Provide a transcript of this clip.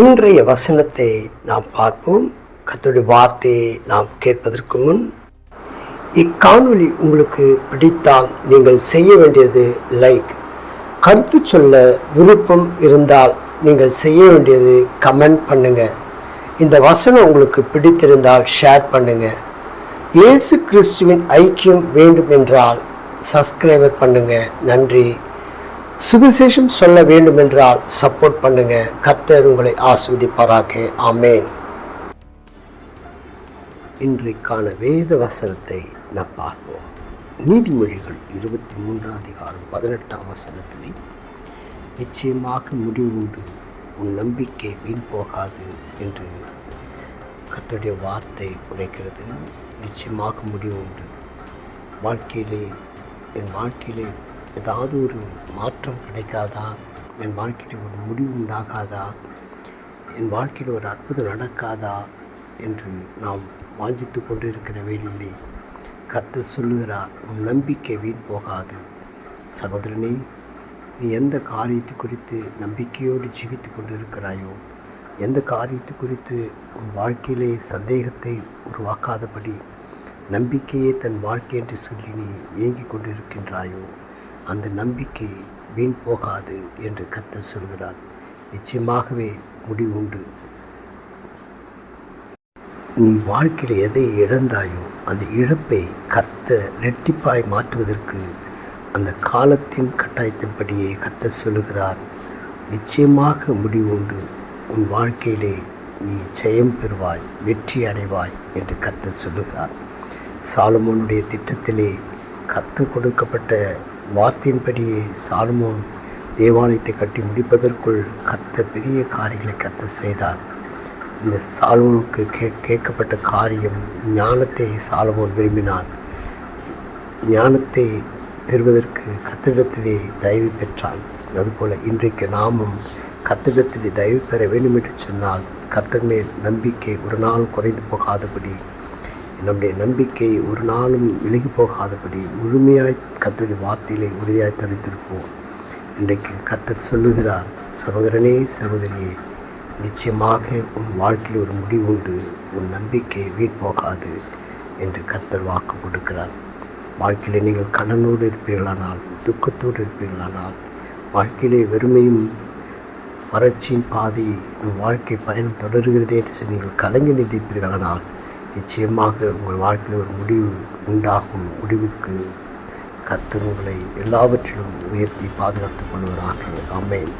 இன்றைய வசனத்தை நாம் பார்ப்போம். கத்துடைய வார்த்தையை நாம் கேட்பதற்கு முன் இக்காணொளி உங்களுக்கு பிடித்தால் நீங்கள் செய்ய வேண்டியது லைக் கருத்து சொல்ல விருப்பம் இருந்தால் நீங்கள் செய்ய வேண்டியது கமெண்ட் பண்ணுங்க. இந்த வசனம் உங்களுக்கு பிடித்திருந்தால் ஷேர் பண்ணுங்க. இயேசு கிறிஸ்துவின் ஐக்கியம் வேண்டும் என்றால் சப்ஸ்கிரைபர் பண்ணுங்க. நன்றி. சுவிசேஷம் சொல்ல வேண்டும் என்றால் சப்போர்ட் பண்ணுங்க. கர்த்தர் உங்களை ஆஸ்வதிப்பாராக ஆமேன். இன்றைக்கான வேத வசனத்தை நாம் பார்ப்போம். நீதிமொழிகள் இருபத்தி மூன்றாம் அதிகாரம் பதினெட்டாம் வசனத்தில் நிச்சயமாக முடிவு உண்டு. உன் நம்பிக்கை வீண் போகாது என்று கர்த்தருடைய வார்த்தை உரைக்கிறது. நிச்சயமாக முடிவு உண்டு. வாழ்க்கையிலே என் வாழ்க்கையிலே ஏதாவது ஒரு மாற்றம் கிடைக்காதா? என் வாழ்க்கையில் ஒரு முடிவு உண்டாகாதா? என் வாழ்க்கையில் ஒரு அற்புதம் நடக்காதா? என்று நாம் வாஞ்சித்து கொண்டு இருக்கிற வேளையிலே கர்த்தர் சொல்லுகிறார் உன் நம்பிக்கை வீண் போகாது. சகோதரனே நீ எந்த காரியத்தை குறித்து நம்பிக்கையோடு ஜீவித்து கொண்டு இருக்கிறாயோ எந்த காரியத்தை குறித்து உன் வாழ்க்கையிலே சந்தேகத்தை உருவாக்காதபடி நம்பிக்கையே தன் வாழ்க்கை என்று சொல்லி நீ ஏங்கிக் கொண்டிருக்கின்றாயோ அந்த நம்பிக்கை வீண் போகாது என்று கத்த சொல்கிறார். நிச்சயமாகவே முடிவுண்டு நீ வாழ்க்கையில் எதை இழந்தாயோ அந்த இழப்பை கத்த ரெட்டிப்பாய் மாற்றுவதற்கு அந்த காலத்தின் கட்டாயத்தின்படியே கத்த சொல்லுகிறார். நிச்சயமாக முடிவு உண்டு. உன் வாழ்க்கையிலே நீ ஜெயம் பெறுவாய் வெற்றி அடைவாய் என்று கர்த்தர் சொல்லுகிறார். சாலமோனுடைய திட்டத்திலே கர்த்தர் கொடுக்கப்பட்ட வார்த்தையின்படியே சாலுமோன் தேவாலயத்தை கட்டி முடிப்பதற்குள் கர்த்தர் பெரிய காரியங்களை கத்த செய்தார். இந்த சாலுமோனுக்கு கே கேட்கப்பட்ட காரியம் ஞானத்தை சாலுமோன் விரும்பினார். ஞானத்தை பெறுவதற்கு கத்திடத்திலே தயவு பெற்றான். அதுபோல் இன்றைக்கு நாமும் கத்திடத்திலே தயவு பெற வேண்டும் என்று சொன்னால் கத்தர் மேல் நம்பிக்கை ஒரு நாள் குறைந்து போகாதபடி நம்முடைய நம்பிக்கை ஒரு நாளும் விலகி போகாதபடி முழுமையாய் கத்தருடைய வார்த்தையிலே உறுதியாய் தடுத்திருப்போம் இன்றைக்கு கத்தர் சொல்லுகிறார் சகோதரனே சகோதரியே நிச்சயமாக உன் வாழ்க்கையில் ஒரு முடிவு உண்டு. உன் நம்பிக்கை வீண் போகாது என்று கர்த்தர் வாக்கு கொடுக்கிறார். வாழ்க்கையில் நீங்கள் கடனோடு இருப்பீர்களானால் துக்கத்தோடு இருப்பீர்களானால் வாழ்க்கையிலே வெறுமையும் வறட்சியின் பாதி உன் வாழ்க்கை பயணம் தொடர்கிறதே என்று நீங்கள் கலங்கி நினைப்பீர்களானால் நிச்சயமாக உங்கள் வாழ்க்கையில் ஒரு முடிவு உண்டாகும் முடிவுக்கு கர்த்தர் உங்களை எல்லாவற்றிலும் உயர்த்தி பாதுகாத்துக் கொள்வராக. அமேன்